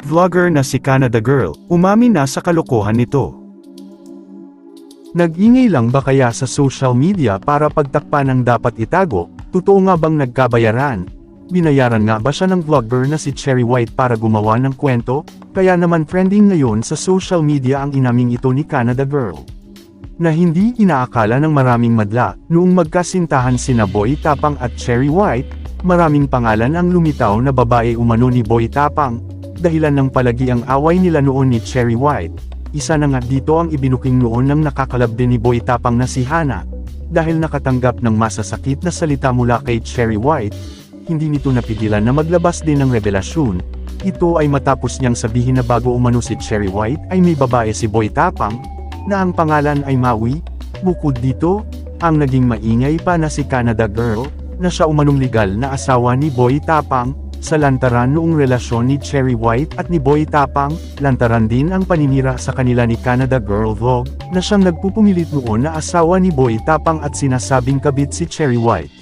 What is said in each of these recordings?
Vlogger na si Canada Girl, umamin na sa kalokohan nito. Nag-ingay lang ba kaya sa social media para pagtakpan ang dapat itago? Totoo nga bang nagkabayaran? Binayaran nga ba siya ng vlogger na si Cherry White para gumawa ng kwento? Kaya naman trending ngayon sa social media ang inaming ito ni Canada Girl. Na hindi inaakala ng maraming madla, noong magkasintahan sina Boy Tapang at Cherry White, maraming pangalan ang lumitaw na babae umano ni Boy Tapang, dahilan ng palagi ang away nila noon ni Cherry White. Isa na nga dito ang ibinuking noon ng nakakalab din ni Boy Tapang na si Hana. Dahil nakatanggap ng masasakit na salita mula kay Cherry White, hindi nito napigilan na maglabas din ng revelasyon. Ito ay matapos niyang sabihin na bago umano si Cherry White ay may babae si Boy Tapang, na ang pangalan ay Maui. Bukod dito, ang naging maingay pa na si Canada Girl, na siya umanong legal na asawa ni Boy Tapang, sa lantaran noong relasyon ni Cherry White at ni Boy Tapang, lantaran din ang paninira sa kanila ni Canada Girl Vlog, na siyang nagpupumilit noon na asawa ni Boy Tapang at sinasabing kabit si Cherry White.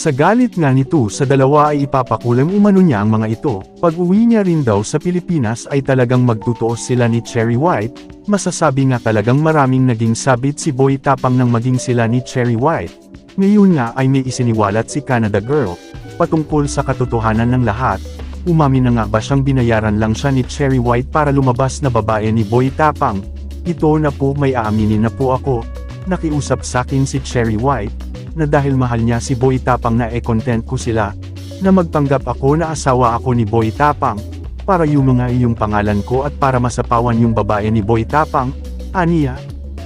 Sa galit nga nito sa dalawa ay ipapakulam umano niya ang mga ito, pag uwi niya rin daw sa Pilipinas ay talagang magtutuos sila ni Cherry White, masasabi nga talagang maraming naging sabit si Boy Tapang nang maging sila ni Cherry White. Ngayon nga ay may isiniwalat si Canada Girl, patungkol sa katotohanan ng lahat, umamin na nga ba siyang binayaran lang siya ni Cherry White para lumabas na babae ni Boy Tapang, ito na po may aaminin na po ako, nakiusap sa akin si Cherry White, na dahil mahal niya si Boy Tapang na e-content ko sila, na magpanggap ako na asawa ako ni Boy Tapang, para yung yung pangalan ko at para masapawan yung babae ni Boy Tapang, aniya,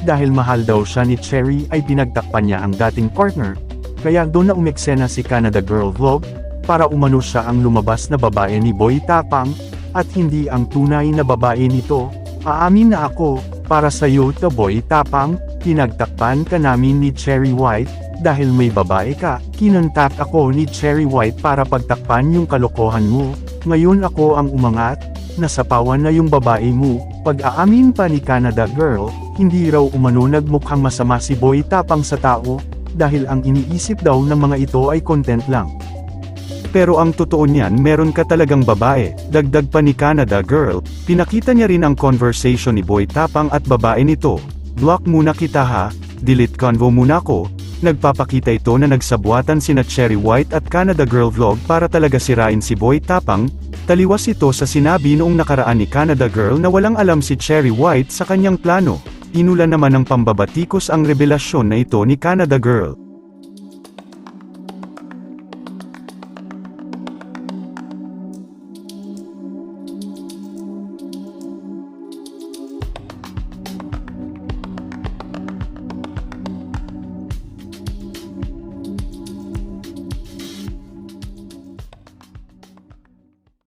dahil mahal daw siya ni Cherry ay pinagtakpan niya ang dating partner, kaya doon na umeksena si Canada Girl Vlog, para umano siya ang lumabas na babae ni Boy Tapang, at hindi ang tunay na babae nito, aamin na ako, para sa iyo to Boy Tapang, pinagtakpan ka namin ni Cherry White, dahil may babae ka, kinontak ako ni Cherry White para pagtakpan yung kalokohan mo, ngayon ako ang umangat, nasapawan na yung babae mo, pag-aamin pa ni Canada Girl, hindi raw umano nagmukhang masama si Boy Tapang sa tao, dahil ang iniisip daw ng mga ito ay content lang. Pero ang totoo niyan meron ka talagang babae, dagdag pa ni Canada Girl, pinakita niya rin ang conversation ni Boy Tapang at babae nito. Block muna kita ha, delete convo muna ko, nagpapakita ito na nagsabuatan sina Cherry White at Canada Girl Vlog para talaga sirain si Boy Tapang, taliwas ito sa sinabi noong nakaraan ni Canada Girl na walang alam si Cherry White sa kanyang plano. Inulan naman ng pambabatikos ang revelasyon na ito ni Canada Girl.